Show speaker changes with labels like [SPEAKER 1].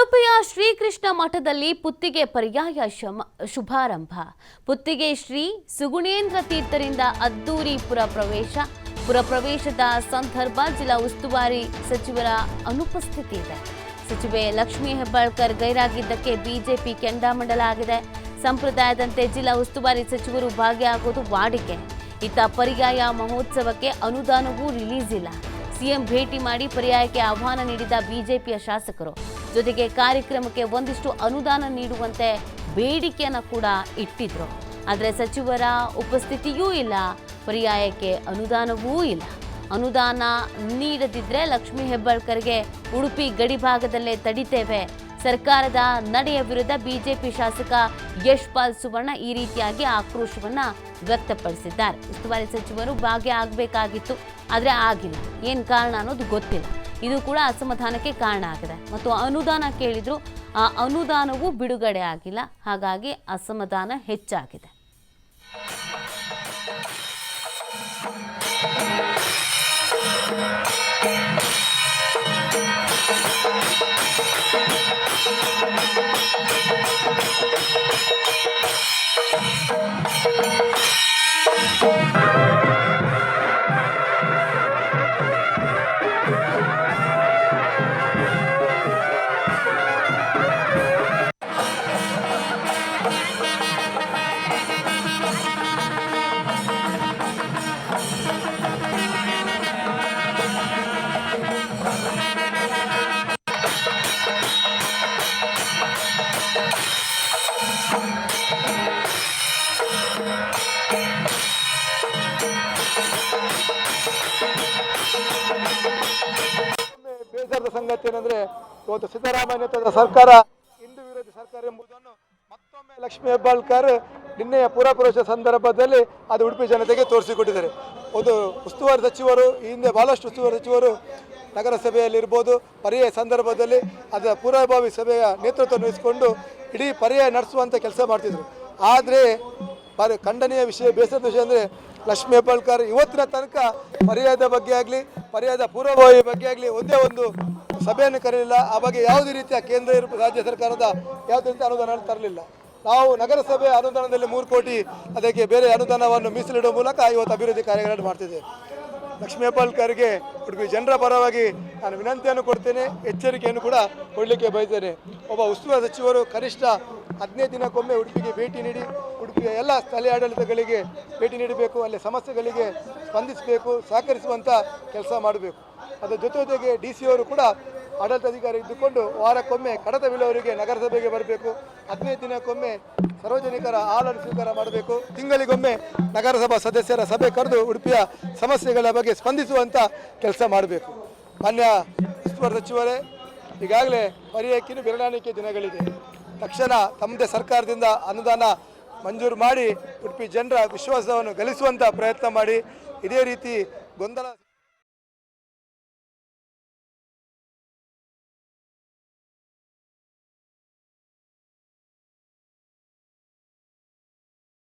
[SPEAKER 1] ಉಡುಪಿಯ ಶ್ರೀಕೃಷ್ಣ ಮಠದಲ್ಲಿ ಪುತ್ತಿಗೆ ಪರ್ಯಾಯ ಶಮ, ಶುಭಾರಂಭ. ಪುತ್ತಿಗೆ ಶ್ರೀ ಸುಗುಣೇಂದ್ರ ತೀರ್ಥರಿಂದ ಅದ್ದೂರಿ ಪುರ ಪ್ರವೇಶ. ಪುರ ಪ್ರವೇಶದ ಸಂದರ್ಭ ಜಿಲ್ಲಾ ಉಸ್ತುವಾರಿ ಸಚಿವರ ಅನುಪಸ್ಥಿತಿ ಇದೆ. ಸಚಿವೆ ಲಕ್ಷ್ಮೀ ಹೆಬ್ಬಾಳ್ಕರ್ ಗೈರಾಗಿದ್ದಕ್ಕೆ ಬಿಜೆಪಿ ಕೆಂಡಾಮಂಡಲ ಆಗಿದೆ ಸಂಪ್ರದಾಯದಂತೆ ಜಿಲ್ಲಾ ಉಸ್ತುವಾರಿ ಸಚಿವರು ಭಾಗಿಯಾಗುವುದು ವಾಡಿಕೆ. ಇತ್ತ ಪರ್ಯಾಯ ಮಹೋತ್ಸವಕ್ಕೆ ಅನುದಾನವೂ ರಿಲೀಸ್ ಇಲ್ಲ. ಸಿಎಂ ಭೇಟಿ ಮಾಡಿ ಪರ್ಯಾಯಕ್ಕೆ ಆಹ್ವಾನ ನೀಡಿದ ಬಿಜೆಪಿಯ ಶಾಸಕರು. ಜೊತೆಗೆ ಕಾರ್ಯಕ್ರಮಕ್ಕೆ ಒಂದಿಷ್ಟು ಅನುದಾನ ನೀಡುವಂತೆ ಬೇಡಿಕೆಯನ್ನು ಕೂಡ ಇಟ್ಟಿದ್ರು. ಆದರೆ ಸಚಿವರ ಉಪಸ್ಥಿತಿಯೂ ಇಲ್ಲ, ಪರ್ಯಾಯಕ್ಕೆ ಅನುದಾನವೂ ಇಲ್ಲ. ಅನುದಾನ ನೀಡದಿದ್ದರೆ ಲಕ್ಷ್ಮೀ ಹೆಬ್ಬಾಳ್ಕರ್ಗೆ ಉಡುಪಿ ಗಡಿಭಾಗದಲ್ಲೇ ತಡಿತೇವೆ. ಸರ್ಕಾರದ ನಡೆಯ ವಿರುದ್ಧ ಬಿಜೆಪಿ ಶಾಸಕ ಯಶ್ಪಾಲ್ ಸುವರ್ಣ ಈ ರೀತಿಯಾಗಿ ಆಕ್ರೋಶವನ್ನು ವ್ಯಕ್ತಪಡಿಸಿದ್ದಾರೆ. ಉಸ್ತುವಾರಿ ಸಚಿವರು ಭಾಗಿಯಾಗಬೇಕಾಗಿತ್ತು ಆದರೆ ಆಗಿಲ್ಲ. ಏನು ಕಾರಣ ಅನ್ನೋದು ಗೊತ್ತಿಲ್ಲ. ಇದು ಕೂಡ ಅಸಮಾಧಾನಕ್ಕೆ ಕಾರಣ ಆಗಿದೆ. ಮತ್ತು ಅನುದಾನ ಕೇಳಿದ್ರು, ಆ ಅನುದಾನವೂ ಬಿಡುಗಡೆ ಆಗಿಲ್ಲ. ಹಾಗಾಗಿ ಅಸಮಾಧಾನ ಹೆಚ್ಚಾಗಿದೆ.
[SPEAKER 2] ಬೇಸರದ ಸಂಗತಿ ಏನಂದ್ರೆ, ಇವತ್ತು ಸಿದ್ದರಾಮಯ್ಯ ನೇತೃತ್ವದ ಸರ್ಕಾರ ಹಿಂದೂ ವಿರೋಧಿ ಸರ್ಕಾರ ಎಂಬುದನ್ನು ಮತ್ತೊಮ್ಮೆ ಲಕ್ಷ್ಮೀ ಹೆಬ್ಬಾಳ್ಕರ್ ನಿನ್ನೆಯ ಪುರಪುರುಷ ಸಂದರ್ಭದಲ್ಲಿ ಅದು ಉಡುಪಿ ಜನತೆಗೆ ತೋರಿಸಿಕೊಟ್ಟಿದ್ದಾರೆ. ಒಂದು ಉಸ್ತುವಾರಿ ಸಚಿವರು, ಈ ಹಿಂದೆ ಬಹಳಷ್ಟು ಉಸ್ತುವಾರಿ ಸಚಿವರು ನಗರಸಭೆಯಲ್ಲಿರ್ಬೋದು, ಪರ್ಯಾಯ ಸಂದರ್ಭದಲ್ಲಿ ಅದರ ಪೂರ್ವಭಾವಿ ಸಭೆಯ ನೇತೃತ್ವ ವಹಿಸಿಕೊಂಡು ಇಡೀ ಪರ್ಯಾಯ ನಡೆಸುವಂಥ ಕೆಲಸ ಮಾಡ್ತಿದ್ರು. ಆದರೆ ಬಾರಿ ಖಂಡನೀಯ ವಿಷಯ, ಬೇಸರದ ವಿಷಯ ಅಂದರೆ ಲಕ್ಷ್ಮೀ ಹೆಬ್ಬಾಳ್ಕರ್ ಇವತ್ತಿನ ತನಕ ಪರ್ಯಾಯದ ಬಗ್ಗೆ ಆಗಲಿ ಪರ್ಯಾಯದ ಪೂರ್ವಭಾವಿ ಬಗ್ಗೆ ಆಗಲಿ ಒಂದೇ ಒಂದು ಸಭೆಯನ್ನು ಕರೆಯಲಿಲ್ಲ ಆ ಬಗ್ಗೆ ಯಾವುದೇ ರೀತಿಯ ಕೇಂದ್ರ ರಾಜ್ಯ ಸರ್ಕಾರದ ಯಾವುದೇ ರೀತಿಯ ಅನುದಾನ ತರಲಿಲ್ಲ. ನಾವು ನಗರಸಭೆ ಅನುದಾನದಲ್ಲಿ ಮೂರು ಕೋಟಿ ಅದಕ್ಕೆ ಬೇರೆ ಅನುದಾನವನ್ನು ಮೀಸಲಿಡುವ ಮೂಲಕ ಇವತ್ತು ಅಭಿವೃದ್ಧಿ ಕಾರ್ಯಗಳನ್ನು ಮಾಡ್ತಿದ್ದೇವೆ. ಲಕ್ಷ್ಮೀ ಹೆಬ್ಬಾಳ್ಕರ್ಗೆ ಉಡುಪಿ ಜನರ ಪರವಾಗಿ ನಾನು ವಿನಂತಿಯನ್ನು ಕೊಡ್ತೇನೆ, ಎಚ್ಚರಿಕೆಯನ್ನು ಕೂಡ ಕೊಡಲಿಕ್ಕೆ ಬಯಸ್ತೇನೆ. ಒಬ್ಬ ಉಸ್ತುವಾರಿ ಸಚಿವರು, ಕನಿಷ್ಠ ಹದಿನೈದು ದಿನಕ್ಕೊಮ್ಮೆ ಉಡುಪಿಗೆ ಭೇಟಿ ನೀಡಿ, ಉಡುಪಿಯ ಎಲ್ಲ ಸ್ಥಳೀಯ ಆಡಳಿತಗಳಿಗೆ ಭೇಟಿ ನೀಡಬೇಕು, ಅಲ್ಲಿ ಸಮಸ್ಯೆಗಳಿಗೆ ಸ್ಪಂದಿಸಬೇಕು ಸಹಕರಿಸುವಂಥ ಕೆಲಸ ಮಾಡಬೇಕು. ಅದರ ಜೊತೆ ಜೊತೆಗೆ ಡಿ ಸಿ ಅವರು ಕೂಡ ಆಡಳಿತಾಧಿಕಾರಿ ಇದ್ದುಕೊಂಡು ವಾರಕ್ಕೊಮ್ಮೆ ಕಡತ ಬಿಲ್ಲವರಿಗೆ ನಗರಸಭೆಗೆ ಬರಬೇಕು. ಹದಿನೈದು ದಿನಕ್ಕೊಮ್ಮೆ ಸಾರ್ವಜನಿಕರ ಹಾಲನ್ನು ಸ್ವೀಕಾರ ಮಾಡಬೇಕು. ತಿಂಗಳಿಗೊಮ್ಮೆ ನಗರಸಭಾ ಸದಸ್ಯರ ಸಭೆ ಕರೆದು ಉಡುಪಿಯ ಸಮಸ್ಯೆಗಳ ಬಗ್ಗೆ ಸ್ಪಂದಿಸುವಂಥ ಕೆಲಸ ಮಾಡಬೇಕು. ಮಾನ್ಯ ಉಸ್ತುವಾರಿ ಸಚಿವರೇ, ಈಗಾಗಲೇ ಪರಿಯಕ್ಕಿನ ಬೆರಳಾಣಿಕೆ ದಿನಗಳಿದೆ. ತಕ್ಷಣ ತಮ್ಮದೇ ಸರ್ಕಾರದಿಂದ ಅನುದಾನ ಮಂಜೂರು ಮಾಡಿ, ಉಡುಪಿ ಜನರ ವಿಶ್ವಾಸವನ್ನು ಗಳಿಸುವಂಥ ಪ್ರಯತ್ನ ಮಾಡಿ. ಇದೇ ರೀತಿ ಗೊಂದಲ